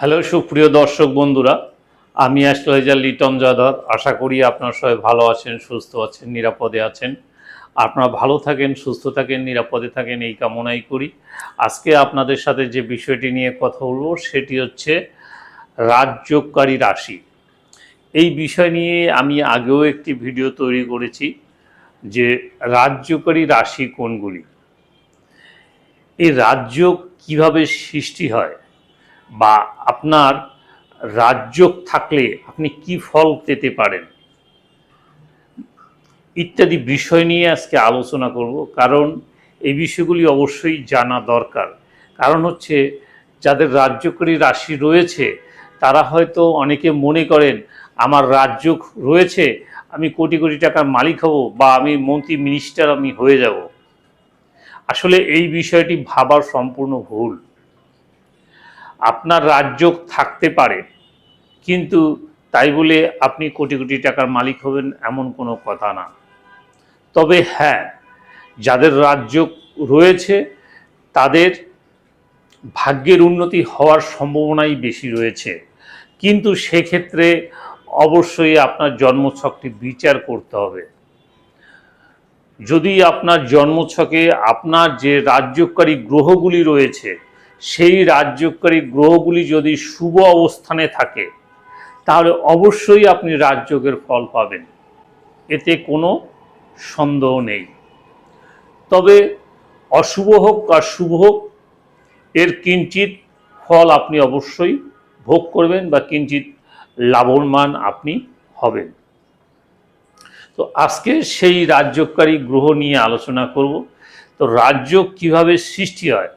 Hello সুপ্রিয় দর্শক বন্ধুরা, আমি অ্যাস্ট্রোলজার লিটন যাদব। আশা করি আপনার সবাই ভালো আছেন, সুস্থ আছেন, নিরাপদে আছেন। আপনারা ভালো থাকেন, সুস্থ থাকেন, নিরাপদে থাকেন, এই কামনাই করি। আজকে আপনাদের সাথে যে বিষয়টি নিয়ে কথা বলব, সেটি হচ্ছে রাজযোগকারী রাশি। এই বিষয় নিয়ে আমি আগেও একটি ভিডিও তৈরি করেছি যে রাজ্যকারী রাশি কোনগুলি। এই রাজ্য কীভাবে সৃষ্টি হয় বা আপনার রাজযোগ থাকলে আপনি কি ফল পেতে পারেন? ইত্যাদি বিষয় নিয়ে আজকে আলোচনা করব। কারণ এই বিষয়গুলি অবশ্যই জানা দরকার। কারণ হচ্ছে, যাদের রাজ্যকরী রাশি রয়েছে, তারা হয়তো অনেকে মনে করেন, আমার রাজ্য রয়েছে, আমি কোটি কোটি টাকার মালিক হব বা আমি মন্ত্রী মিনিস্টার, আমি হয়ে যাব। আসলে এই বিষয়টি ভাবার সম্পূর্ণ ভুল। আপনার রাজ্য থাকতে পারে, কিন্তু তাই বলে আপনি কোটি কোটি টাকার মালিক হবেন এমন কোনো কথা না। তবে হ্যাঁ যাদের রাজ্য রয়েছে, তাদের ভাগ্যের উন্নতি হওয়ার সম্ভাবনাই বেশি রয়েছে। কিন্তু সেক্ষেত্রে অবশ্যই আপনার জন্মছকটি বিচার করতে হবে। যদি আপনার জন্মছকে আপনার যে রাজ্যকারী গ্রহগুলি রয়েছে সেই রাজ্যকারী গ্রহগুলি যদি শুভ অবস্থানে থাকে, তাহলে অবশ্যই আপনি রাজযোগের ফল পাবেন। এতে কোনো সন্দেহ নেই। তবে অশুভ হোক আর শুভ হোক, এর কিঞ্চিত ফল আপনি অবশ্যই ভোগ করবেন বা কিঞ্চিত লাভবান আপনি হবেন। তো আজকে সেই রাজ্যকারী গ্রহ নিয়ে আলোচনা করব। তো রাজ্য কীভাবে সৃষ্টি হয়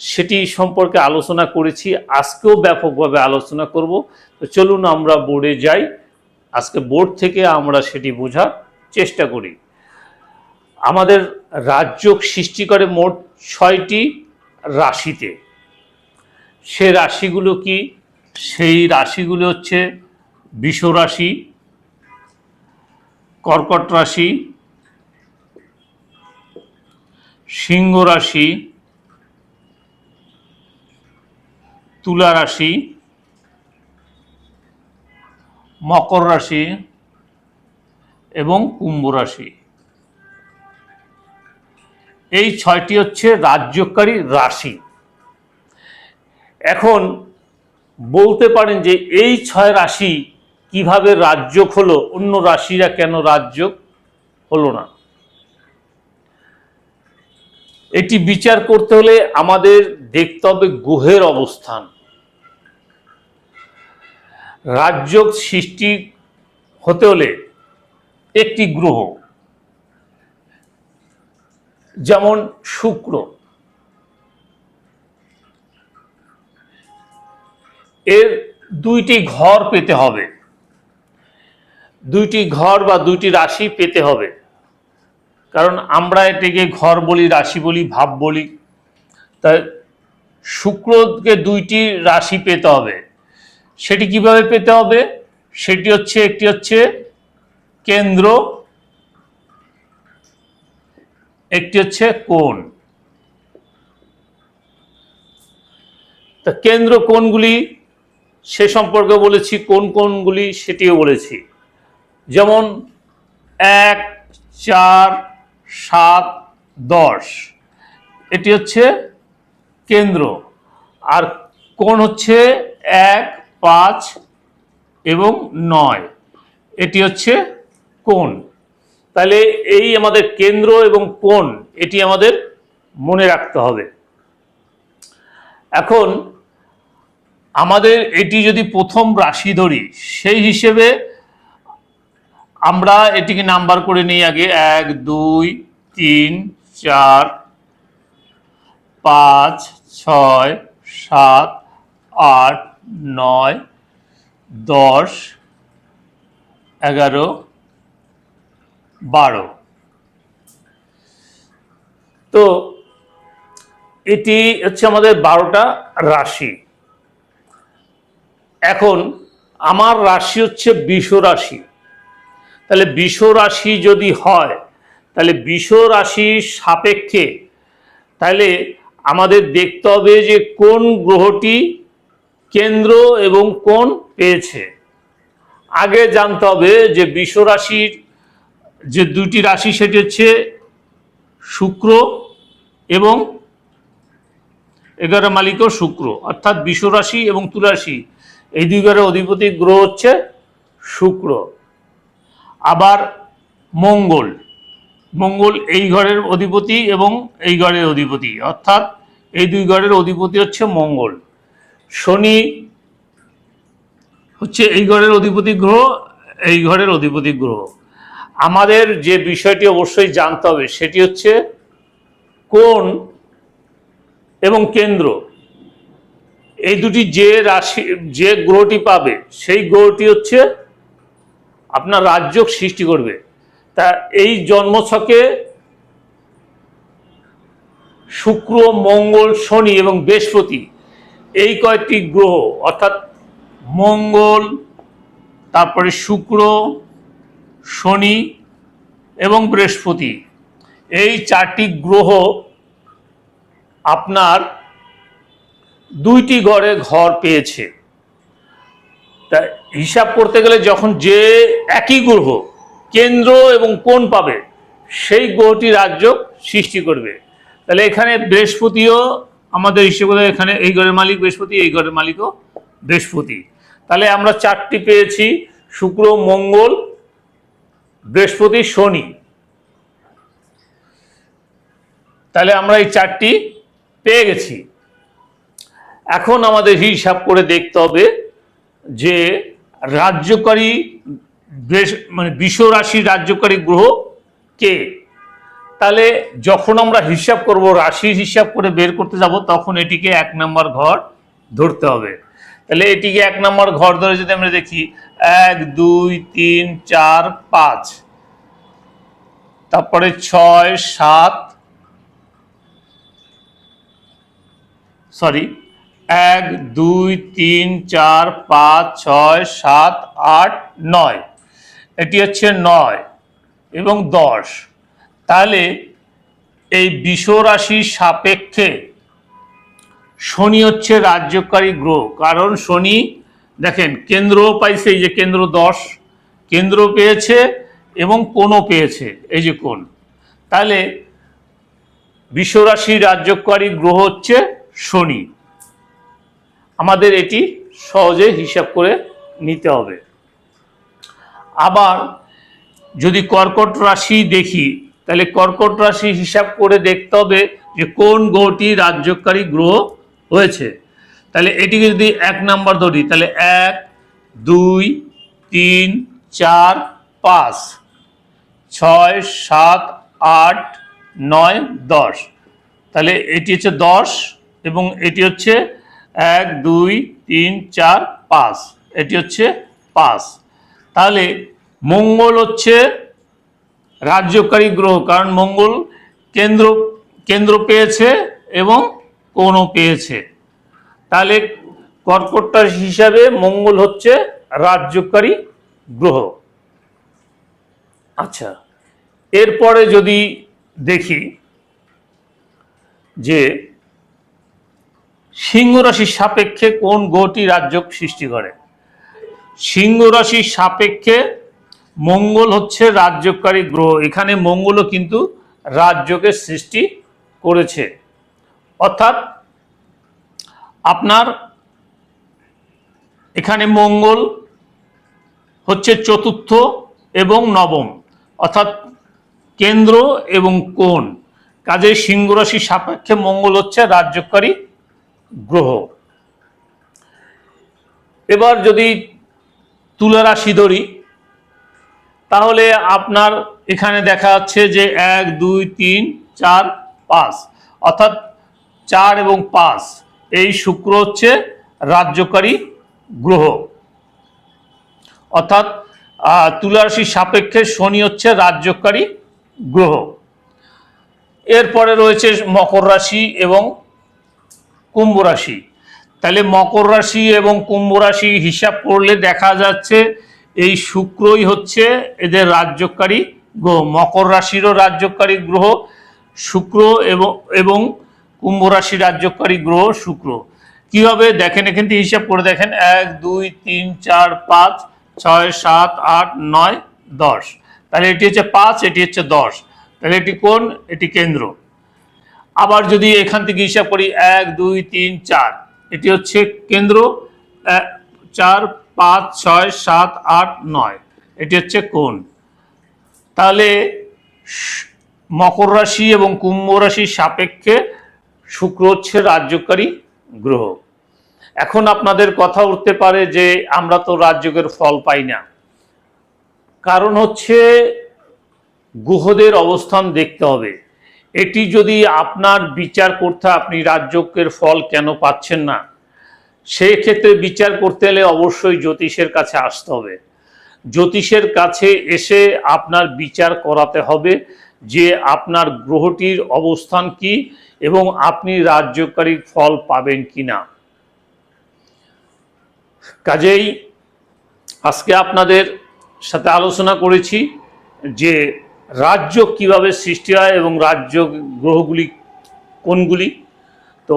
সেটি সম্পর্কে আলোচনা করেছি। আজকেও ব্যাপকভাবে আলোচনা করব। তো চলুন আমরা বোর্ডে যাই। আজকে বোর্ড থেকে আমরা সেটি বোঝার চেষ্টা করি। আমাদের রাজ্য সৃষ্টি করে মোট ছয়টি রাশিতে। সে রাশিগুলো কি? সেই রাশিগুলো হচ্ছে বিষ রাশি, কর্কট রাশি, সিংহ রাশি তুলা রাশি, মকর রাশি এবং কুম্ভ রাশি। এই ছয়টি হচ্ছে রাজ্যকারী রাশি। এখন বলতে পারেন যে এই ছয় রাশি কীভাবে রাজ্য হলো, অন্য রাশিরা কেন রাজ্য হলো না। এটি বিচার করতে হলে আমাদের দেখতে হবে গ্রহের অবস্থান। রাজ্য সৃষ্টি হতে হলে একটি গ্রহ, যেমন শুক্র। এর দুইটি ঘর পেতে হবে। দুইটি ঘর বা দুইটি রাশি পেতে হবে। কারণ আমরা এটাকে ঘর বলি, রাশি বলি, ভাব বলি। তাই শুক্রকে দুইটি রাশি পেতে হবে। সেটি কীভাবে পেতে হবে? সেটি হচ্ছে, একটি হচ্ছে কেন্দ্র, একটি হচ্ছে কোণ। তা কেন্দ্র কোণগুলি সে সম্পর্কে বলেছি কোন কোনগুলি সেটিও বলেছি। যেমন এক, চার, সাত, দশ। এটি হচ্ছে কেন্দ্র। আর কোণ হচ্ছে এক পাঁচ এবং নয়। এটি হচ্ছে কোণ। তাহলে এই আমাদের কেন্দ্র এবং কোণ, এটি আমাদের মনে রাখতে হবে। এখন আমাদের এটি যদি প্রথম রাশি ধরি, সেই হিসেবে আমরা এটিকে নাম্বার করে নিই আগে এক, দুই, তিন, চার, পাঁচ, ছয়, সাত, আট নয়, দশ, এগারো, বারো। তো এটি হচ্ছে আমাদের বারোটা রাশি। এখন আমার রাশি হচ্ছে বিষ রাশি। তাহলে বিষ রাশি যদি হয়, তাহলে বিষ রাশির সাপেক্ষে তাহলে আমাদের দেখতে হবে যে কোন গ্রহটি কেন্দ্র এবং কোণ পেয়েছে। আগে জানতে হবে যে বিশ্ব রাশির যে দুটি রাশি সেটি হচ্ছে শুক্র এবং এগারো মালিকও শুক্র, অর্থাৎ বিশ্ব রাশি এবং তুলাশি এই দুই ঘরের অধিপতি গ্রহ হচ্ছে শুক্র। আবার মঙ্গল। মঙ্গল এই ঘরের অধিপতি এবং এই ঘরের অধিপতি, অর্থাৎ এই দুই ঘরের অধিপতি হচ্ছে মঙ্গল। শনি হচ্ছে এই ঘরের অধিপতি গ্রহ, এই ঘরের অধিপতি গ্রহ। আমাদের যে বিষয়টি অবশ্যই জানতে হবে, সেটি হচ্ছে কোন এবং কেন্দ্র। এই দুটি যে রাশি, যে গ্রহটি পাবে, সেই গ্রহটি হচ্ছে আপনার রাজ্য সৃষ্টি করবে। তা এই জন্মছকে শুক্র, মঙ্গল, শনি এবং বৃহস্পতি এই কয়েকটি গ্রহ, অর্থাৎ মঙ্গল, তারপরে শুক্র, শনি এবং বৃহস্পতি, এই চারটি গ্রহ আপনার দুইটি ঘরে ঘর পেয়েছে। তা হিসাব করতে গেলে যখন যে একই গ্রহ কেন্দ্র এবং কোণ পাবে, সেই গ্রহটি রাজ্য সৃষ্টি করবে। তাহলে এখানে বৃহস্পতিও আমাদের হিসেবে এখানে, এই ঘরের মালিক বৃহস্পতি, এই ঘরের মালিকও বৃহস্পতি। তাহলে আমরা চারটি পেয়েছি, শুক্র, মঙ্গল, বৃহস্পতি, শনি। তাহলে আমরা এই চারটি পেয়ে গেছি। এখন আমাদের হিসাব করে দেখতে হবে যে রাজ্যকারী মানে বিশ্ব রাশির রাজ্যকারী গ্রহ কে? তাহলে যখন আমরা হিসাব করব রাশির হিসাব করে বের করতে যাব, তখন এটিকে এক নম্বর ঘর ধরতে হবে। তাহলে এটিকে এক নম্বর ঘর ধরে যদি আমরা দেখি, এক, দুই, তিন, চার, পাঁচ, তারপরে ছয়, সাত সরি এক, দুই, তিন, চার, পাঁচ, ছয়, সাত, আট, নয়, এটি হচ্ছে নয় এবং দশ। তাহলে এই বিষ সাপেক্ষে শনি হচ্ছে রাজ্যকারী গ্রহ। কারণ শনি, দেখেন, কেন্দ্র পাইছে, এই যে কেন্দ্র দশ, কেন্দ্র পেয়েছে এবং কোণও পেয়েছে, এই যে কোণ। তাহলে বিশ্বরাশি রাজ্যকারী গ্রহ হচ্ছে শনি। আমাদের এটি সহজে হিসাব করে নিতে হবে। আবার যদি কর্কট রাশি দেখি তাহলে কর্কট রাশি হিসাব করে দেখতে হবে যে কোন গ্রহটি রাজ্যকারী গ্রহ হয়েছে। তাহলে এটিকে যদি এক নাম্বার ধরি, তাহলে এক, দুই, তিন, চার, পাঁচ, ছয়, সাত, আট, নয়, দশ। তাহলে এটি হচ্ছে দশ এবং এটি হচ্ছে এক, দুই, তিন, চার, পাঁচ। এটি হচ্ছে পাঁচ। তাহলে মঙ্গল হচ্ছে রাজ্যকারী গ্রহ, কারণ মঙ্গল কেন্দ্র কেন্দ্র পেয়েছে এবং কোণও পেয়েছে। তাহলে কর্কটার হিসাবে মঙ্গল হচ্ছে রাজ্যকারী গ্রহ। আচ্ছা এরপরে যদি দেখি যে সিংহ রাশির সাপেক্ষে কোন গ্রহটি রাজ্য সৃষ্টি করে? সিংহ রাশির সাপেক্ষে মঙ্গল হচ্ছে রাজ্যকারী গ্রহ। এখানে মঙ্গলও কিন্তু রাজ্যকে সৃষ্টি করেছে। অর্থাৎ আপনার এখানে মঙ্গল হচ্ছে চতুর্থ এবং নবম, অর্থাৎ কেন্দ্র এবং কোণ। কাজে সিংহ রাশির সাপেক্ষে মঙ্গল হচ্ছে রাজ্যকারী গ্রহ। এবার যদি তুলা রাশি ধরি তাহলে আপনার এখানে দেখা যাচ্ছে যে এক দুই তিন চার পাঁচ। অর্থাৎ চার এবং পাঁচ এই শুক্র হচ্ছে রাজ্যকারী গ্রহ। অর্থাৎ আহ, তুলা রাশির সাপেক্ষে শনি হচ্ছে রাজ্যকারী গ্রহ। এরপরে রয়েছে মকর রাশি এবং কুম্ভ রাশি। তাহলে মকর রাশি এবং কুম্ভ রাশি হিসাব করলে দেখা যাচ্ছে এই শুক্রই হচ্ছে এদের রাজ্যকারী গ্রহ। মকর রাশিরও রাজ্যকারী গ্রহ, শুক্র এবং এবং কুম্ভ রাশি রাজ্যকারী গ্রহ শুক্র। কি হবে? দেখেন, এখান থেকে হিসাব করে দেখেন। এক, দুই, তিন, চার, পাঁচ, ছয়, সাত, আট, নয়, দশ। তাহলে এটি হচ্ছে পাঁচ, এটি হচ্ছে দশ। তাহলে এটি কোন? এটি কেন্দ্র। আবার যদি এখান থেকে হিসাব করি, এক, দুই, তিন, চার, এটি হচ্ছে কেন্দ্র। চার পাঁচ, ছয়, সাত, আট, নয়। এটি হচ্ছে কোন তাহলে মকর রাশি এবং কুম্ভ রাশির সাপেক্ষে শুক্র হচ্ছে রাজ্যকারী গ্রহ। এখন আপনাদের কথা উঠতে পারে যে আমরা তো রাজযোগের ফল পাই না। কারণ হচ্ছে গ্রহদের অবস্থান দেখতে হবে। এটি যদি আপনার বিচার করতে আপনি রাজযোগের ফল কেন পাচ্ছেন না সেই ক্ষেত্রে বিচার করতে হলে অবশ্যই জ্যোতিষের কাছে আসতে হবে। জ্যোতিষের কাছে এসে আপনার বিচার করাতে হবে যে আপনার গ্রহটির অবস্থান কি এবং আপনি রাজ্যকারী ফল পাবেন কি না কাজেই আজকে আপনাদের সাথে আলোচনা করেছি যে রাজ্য কীভাবে সৃষ্টি হয় এবং রাজ্য গ্রহগুলি কোনগুলি। তো